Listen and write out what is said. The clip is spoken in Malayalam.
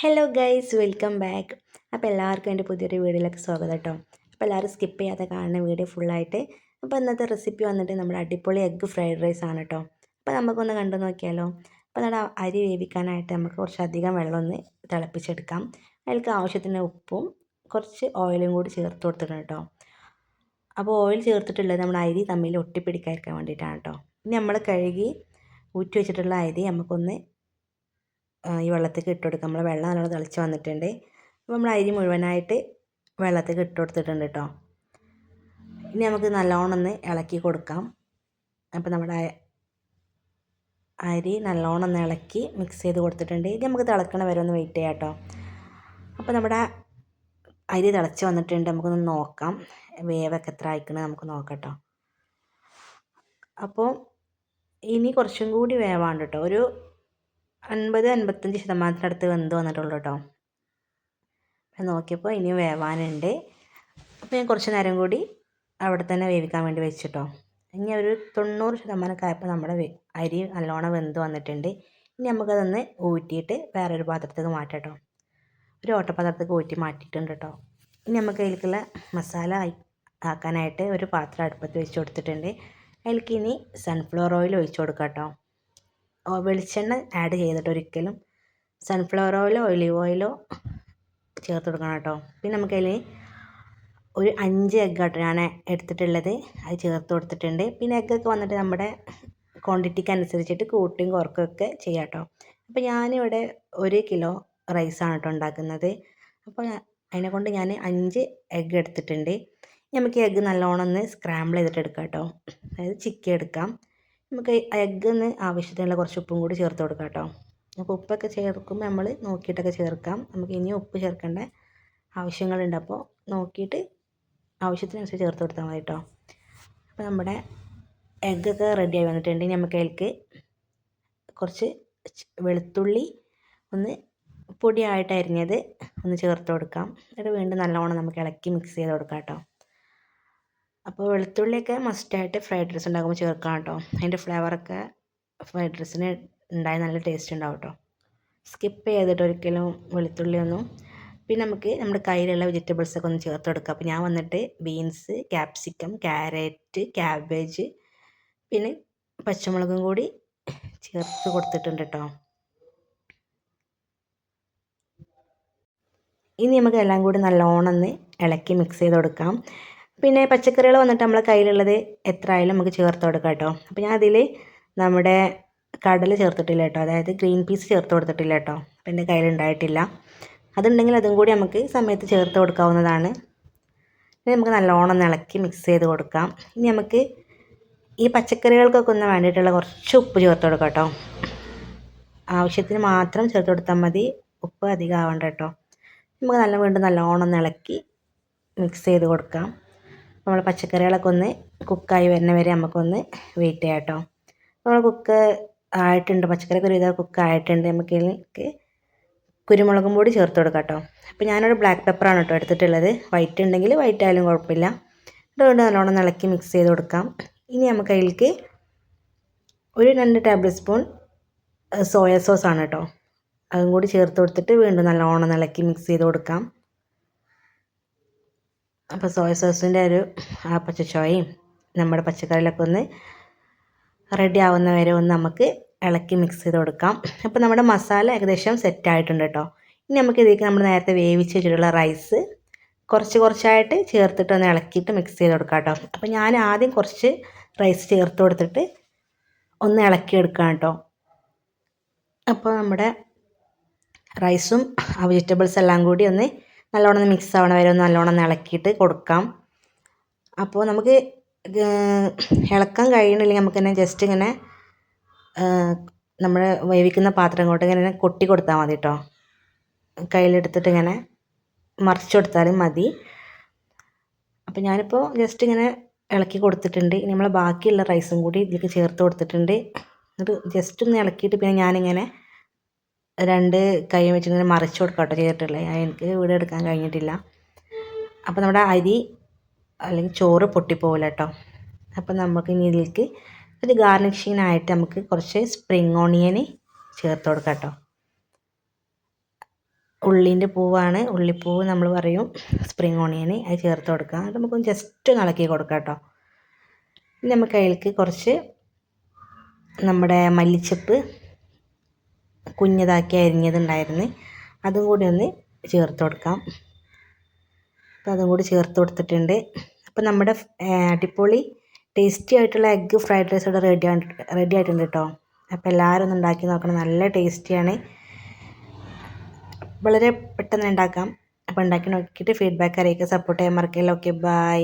ഹലോ ഗൈസ് വെൽക്കം ബാക്ക് അപ്പോൾ എല്ലാവർക്കും എന്റെ പുതിയൊരു വീഡിയോയിലേക്ക് സ്വാഗതം കേട്ടോ. അപ്പോൾ എല്ലാവരും സ്കിപ്പ് ചെയ്യാതെ കാണുന്ന വീഡിയോ ഫുള്ളായിട്ട് അപ്പോൾ ഇന്നത്തെ റെസിപ്പി വന്നിട്ട് നമ്മുടെ അടിപൊളി എഗ്ഗ് ഫ്രൈഡ് റൈസ് ആണ് കേട്ടോ. അപ്പോൾ നമുക്കൊന്ന് കണ്ടു നോക്കിയാലോ. അപ്പോൾ നമ്മുടെ അരി വേവിക്കാനായിട്ട് നമുക്ക് കുറച്ചധികം വെള്ളം ഒന്ന് തിളപ്പിച്ചെടുക്കാം. അതിൽക്ക് ആവശ്യത്തിന് ഉപ്പും കുറച്ച് ഓയിലും കൂടി ചേർത്ത് കൊടുത്തിട്ടുണ്ട് കേട്ടോ. അപ്പോൾ ഓയിൽ ചേർത്തിട്ടുള്ളത് നമ്മുടെ അരി തമ്മിൽ ഒട്ടിപ്പിടിക്കാതിരിക്കാൻ വേണ്ടിയിട്ടാണ് കേട്ടോ. ഇനി നമ്മൾ കഴുകി ഊറ്റി വെച്ചിട്ടുള്ള അരി നമുക്കൊന്ന് ഈ വെള്ളത്തേക്ക് ഇട്ട് കൊടുക്കുക. നമ്മൾ വെള്ളം നല്ലോണം തിളച്ച് വന്നിട്ടുണ്ട്. അപ്പോൾ നമ്മൾ അരി മുഴുവനായിട്ട് വെള്ളത്തേക്ക് ഇട്ട് കൊടുത്തിട്ടുണ്ട് കേട്ടോ ഇനി നമുക്ക് നല്ലോണം ഒന്ന് ഇളക്കി കൊടുക്കാം. അപ്പോൾ നമ്മുടെ അരി നല്ലോണം ഒന്ന് ഇളക്കി മിക്സ് ചെയ്ത് കൊടുത്തിട്ടുണ്ട്. ഇനി നമുക്ക് തിളക്കണ വരെ ഒന്ന് വെയിറ്റ് ചെയ്യാം കേട്ടോ അപ്പോൾ നമ്മുടെ അരി തിളച്ച് വന്നിട്ടുണ്ട്. നമുക്കൊന്ന് നോക്കാം. വേവൊക്കെ എത്ര അയക്കണത് നമുക്ക് നോക്കാം കേട്ടോ അപ്പോൾ ഇനി കുറച്ചും കൂടി വേവാണ്ട് കേട്ടോ ഒരു അൻപത് അൻപത്തഞ്ച് ശതമാനത്തിനടുത്ത് വെന്ത് വന്നിട്ടുള്ളൂ കേട്ടോ നോക്കിയപ്പോൾ ഇനി വേവാനുണ്ട്. അപ്പോൾ ഞാൻ കുറച്ച് നേരം കൂടി അവിടെ തന്നെ വേവിക്കാൻ വേണ്ടി വെച്ചിട്ടോ. ഇനി ഒരു തൊണ്ണൂറ് ശതമാനമൊക്കെ ആയപ്പോൾ നമ്മുടെ അരി നല്ലോണം വെന്ത് വന്നിട്ടുണ്ട്. ഇനി നമുക്കതൊന്ന് ഊറ്റിയിട്ട് വേറൊരു പാത്രത്തേക്ക് മാറ്റാം കേട്ടോ ഒരു ഓട്ടപാത്രത്തേക്ക് ഊറ്റി മാറ്റിയിട്ടുണ്ട് കേട്ടോ. ഇനി നമുക്ക് അതിലേക്കുള്ള മസാല ആക്കാനായിട്ട് ഒരു പാത്രം അടുപ്പത്ത് വെച്ച് കൊടുത്തിട്ടുണ്ട്. അതിലേക്ക് ഇനി സൺഫ്ലവർ ഓയിൽ ഒഴിച്ച് കൊടുക്കാം കേട്ടോ വെളിച്ചെണ്ണ ആഡ് ചെയ്തിട്ട് ഒരിക്കലും സൺഫ്ലവർ ഓയിലോ ഒലിവ് ഓയിലോ ചേർത്ത് കൊടുക്കണം കേട്ടോ. പിന്നെ നമുക്കതിൽ ഒരു അഞ്ച് എഗ്ഗ് കേട്ടോ ഞാൻ എടുത്തിട്ടുള്ളത്. അത് ചേർത്ത് കൊടുത്തിട്ടുണ്ട്. പിന്നെ എഗ്ഗൊക്കെ വന്നിട്ട് നമ്മുടെ ക്വാണ്ടിറ്റിക്ക് അനുസരിച്ചിട്ട് കൂട്ടിയും കുറക്കുകയൊക്കെ ചെയ്യാം കേട്ടോ. അപ്പോൾ ഞാനിവിടെ ഒരു കിലോ റൈസാണ് കേട്ടോ ഉണ്ടാക്കുന്നത്. അപ്പോൾ അതിനെ കൊണ്ട് ഞാൻ അഞ്ച് എഗ്ഗ് എടുത്തിട്ടുണ്ട്. നമുക്ക് എഗ്ഗ് നല്ലോണം ഒന്ന് സ്ക്രാമ്പിൾ ചെയ്തിട്ട് എടുക്കാം കേട്ടോ. അതായത് ചിക്കി എടുക്കാം. നമുക്ക് എഗ്ഗിന് ആവശ്യത്തിനുള്ള കുറച്ച് ഉപ്പും കൂടി ചേർത്ത് കൊടുക്കാം കേട്ടോ. നമുക്ക് ഉപ്പൊക്കെ ചേർക്കുമ്പോൾ നമ്മൾ നോക്കിയിട്ടൊക്കെ ചേർക്കാം. നമുക്ക് ഇനിയും ഉപ്പ് ചേർക്കേണ്ട ആവശ്യങ്ങളുണ്ട്. അപ്പോൾ നോക്കിയിട്ട് ആവശ്യത്തിനനുസരിച്ച് ചേർത്ത് കൊടുത്താൽ മതി കേട്ടോ. അപ്പോൾ നമ്മുടെ എഗ്ഗൊക്കെ റെഡി ആയി ഇനി നമുക്ക് അതിലേക്ക് കുറച്ച് വെളുത്തുള്ളി ഒന്ന് പൊടിയായിട്ട് അരിഞ്ഞത് ഒന്ന് ചേർത്ത് കൊടുക്കാം. എന്നിട്ട് വീണ്ടും നല്ലവണ്ണം നമുക്ക് ഇളക്കി മിക്സ് ചെയ്ത് കൊടുക്കാം കേട്ടോ. അപ്പോൾ വെളുത്തുള്ളിയൊക്കെ മസ്റ്റായിട്ട് ഫ്രൈഡ് റൈസ് ഉണ്ടാക്കുമ്പോൾ ചേർക്കണം കേട്ടോ അതിന്റെ ഫ്ലേവറൊക്കെ ഫ്രൈഡ് റൈസിന് ഉണ്ടായ നല്ല ടേസ്റ്റ് ഉണ്ടാവും കേട്ടോ സ്കിപ്പ് ചെയ്തിട്ട് ഒരിക്കലും വെളുത്തുള്ളിയൊന്നും പിന്നെ നമുക്ക് നമ്മുടെ കയ്യിലുള്ള വെജിറ്റബിൾസൊക്കെ ഒന്ന് ചേർത്ത് കൊടുക്കുക അപ്പോൾ ഞാൻ വന്നിട്ട് ബീൻസ് ക്യാപ്സിക്കം ക്യാരറ്റ് ക്യാബേജ് പിന്നെ പച്ചമുളകും കൂടി ചേർത്ത് കൊടുത്തിട്ടുണ്ട് കേട്ടോ ഇനി നമുക്ക് എല്ലാം കൂടി നല്ലോണം ഒന്ന് ഇളക്കി മിക്സ് ചെയ്ത് കൊടുക്കാം. പിന്നെ പച്ചക്കറികൾ വന്നിട്ട് നമ്മളെ കയ്യിലുള്ളത് എത്ര ആയാലും നമുക്ക് ചേർത്ത് കൊടുക്കാം കേട്ടോ. അപ്പോൾ ഞാൻ അതിൽ നമ്മുടെ കടല ചേർത്തിട്ടില്ല കേട്ടോ. അതായത് ഗ്രീൻ പീസ് ചേർത്ത് കൊടുത്തിട്ടില്ല കേട്ടോ. അപ്പോൾ എന്റെ കയ്യിലുണ്ടായിട്ടില്ല അതുണ്ടെങ്കിൽ അതും കൂടി നമുക്ക് സമയത്ത് ചേർത്ത് കൊടുക്കാവുന്നതാണ്. ഇനി നമുക്ക് നല്ലോണം ഇളക്കി മിക്സ് ചെയ്ത് കൊടുക്കാം. ഇനി നമുക്ക് ഈ പച്ചക്കറികൾക്കൊക്കെ ഒന്ന് വേണ്ടിയിട്ടുള്ള കുറച്ച് ഉപ്പ് ചേർത്ത് കൊടുക്കാം കേട്ടോ. ആവശ്യത്തിന് മാത്രം ചേർത്ത് കൊടുത്താൽ മതി. ഉപ്പ് അധികം ആവണ്ട കേട്ടോ. നമുക്ക് നല്ല വീണ്ടും നല്ലോണം ഇളക്കി മിക്സ് ചെയ്ത് കൊടുക്കാം. നമ്മൾ പച്ചക്കറികളൊക്കെ ഒന്ന് കുക്കായി വരുന്ന വരെ നമുക്കൊന്ന് വെയിറ്റ് ചെയ്യാം കേട്ടോ നമ്മൾ കുക്ക് ആയിട്ടുണ്ട് പച്ചക്കറിയൊക്കെ ഒരുവിധം കുക്ക് ആയിട്ടുണ്ട്. നമുക്ക് ഇതിലേക്ക് കുരുമുളകും പൊടി ചേർത്ത് കൊടുക്കാം കേട്ടോ അപ്പോൾ ഞാനൊരു ബ്ലാക്ക് പെപ്പറാണ് കേട്ടോ എടുത്തിട്ടുള്ളത്. വൈറ്റ് ഉണ്ടെങ്കിൽ വൈറ്റ് ആയാലും കുഴപ്പമില്ല. അതുകൊണ്ട് നല്ലോണം ഇളക്കി മിക്സ് ചെയ്ത് കൊടുക്കാം. ഇനി നമുക്ക് അതിലേക്ക് ഒരു രണ്ട് ടേബിൾ സ്പൂൺ സോയ സോസാണ് കേട്ടോ അതും കൂടി ചേർത്ത് കൊടുത്തിട്ട് വീണ്ടും നല്ലോണം ഇളക്കി മിക്സ് ചെയ്ത് കൊടുക്കാം. അപ്പോൾ സോയ സോസിന്റെ ഒരു ആ പച്ചച്ചോയയും നമ്മുടെ പച്ചക്കറിയിലൊക്കെ ഒന്ന് റെഡി ആവുന്ന വരെ ഒന്ന് നമുക്ക് ഇളക്കി മിക്സ് ചെയ്ത് കൊടുക്കാം. അപ്പോൾ നമ്മുടെ മസാല ഏകദേശം സെറ്റ് ആയിട്ടുണ്ട് കേട്ടോ ഇനി നമുക്ക് ഇതിലേക്ക് നമ്മൾ നേരത്തെ വേവിച്ച് വെച്ചിട്ടുള്ള റൈസ് കുറച്ച് കുറച്ചായിട്ട് ചേർത്തിട്ട് ഒന്ന് ഇളക്കിയിട്ട് മിക്സ് ചെയ്ത് കൊടുക്കാം കേട്ടോ അപ്പോൾ ഞാൻ ആദ്യം കുറച്ച് റൈസ് ചേർത്ത് കൊടുത്തിട്ട് ഒന്ന് ഇളക്കി ഇളക്കിയെടുക്കാം കേട്ടോ അപ്പോൾ നമ്മുടെ റൈസും ആ വെജിറ്റബിൾസ് എല്ലാം കൂടി ഒന്ന് നല്ലോണം മിക്സ് ആവണ വരെ ഒന്ന് നല്ലോണം ഇളക്കിയിട്ട് കൊടുക്കാം. അപ്പോൾ നമുക്ക് ഇളക്കാൻ കഴിയണില്ലെങ്കിൽ നമുക്ക് തന്നെ ജസ്റ്റ് ഇങ്ങനെ നമ്മൾ വേവിക്കുന്ന പാത്രം കൊണ്ട് ഇങ്ങനെ കൊട്ടി കൊടുത്താൽ മതി കേട്ടോ കയ്യിലെടുത്തിട്ട് ഇങ്ങനെ മറിച്ച് കൊടുത്താലും മതി. അപ്പോൾ ഞാനിപ്പോൾ ജസ്റ്റ് ഇങ്ങനെ ഇളക്കി കൊടുത്തിട്ടുണ്ട്. ഇനി നമ്മൾ ബാക്കിയുള്ള റൈസും കൂടി ഇതിലേക്ക് ചേർത്ത് കൊടുത്തിട്ടുണ്ട്. എന്നിട്ട് ജസ്റ്റ് ഒന്ന് ഇളക്കിയിട്ട് പിന്നെ ഞാനിങ്ങനെ രണ്ട് കൈ വെച്ച് ഇങ്ങനെ മറിച്ച് കൊടുക്കുക കേട്ടോ ചെയ്തിട്ടുള്ളത്. എനിക്ക് ഇവിടെ എടുക്കാൻ കഴിഞ്ഞിട്ടില്ല. അപ്പോൾ നമ്മുടെ അരി അല്ലെങ്കിൽ ചോറ് പൊട്ടിപ്പോകില്ല കേട്ടോ. അപ്പോൾ നമുക്ക് ഇനി ഇതിലേക്ക് ഒരു ഗാർണിഷിങ്ങിനായിട്ട് നമുക്ക് കുറച്ച് സ്പ്രിങ് ഓണിയൻ ചേർത്ത് കൊടുക്കാം കേട്ടോ. ഉള്ളിന്റെ പൂവാണ്. ഉള്ളിപ്പൂവ് നമ്മൾ പറയും സ്പ്രിങ് ഓണിയൻ അത് ചേർത്ത് കൊടുക്കാം. അത് നമുക്കൊന്ന് ജസ്റ്റ് ഒന്ന് ഇളക്കി കൊടുക്കാം കേട്ടോ. ഇനി നമുക്ക് അതിലേക്ക് കുറച്ച് നമ്മുടെ മല്ലിച്ചപ്പ് കുഞ്ഞതാക്കി അരിഞ്ഞതുണ്ടായിരുന്നു. അതും കൂടി ഒന്ന് ചേർത്ത് കൊടുക്കാം. അപ്പോൾ അതും കൂടി ചേർത്ത് കൊടുത്തിട്ടുണ്ട്. അപ്പോൾ നമ്മുടെ അടിപൊളി ടേസ്റ്റി ആയിട്ടുള്ള എഗ്ഗ് ഫ്രൈഡ് റൈസ് ഇവിടെ റെഡി റെഡി ആയിട്ടുണ്ട് കേട്ടോ. അപ്പോൾ എല്ലാവരും ഒന്ന് ഉണ്ടാക്കി നോക്കണം. നല്ല ടേസ്റ്റിയാണ് വളരെ പെട്ടെന്ന് ഉണ്ടാക്കാം. അപ്പോൾ ഉണ്ടാക്കി നോക്കിയിട്ട് ഫീഡ്ബാക്ക് അറിയിക്കുക. സപ്പോർട്ട് ചെയ്യാൻ മറക്കില്ല. Okay bye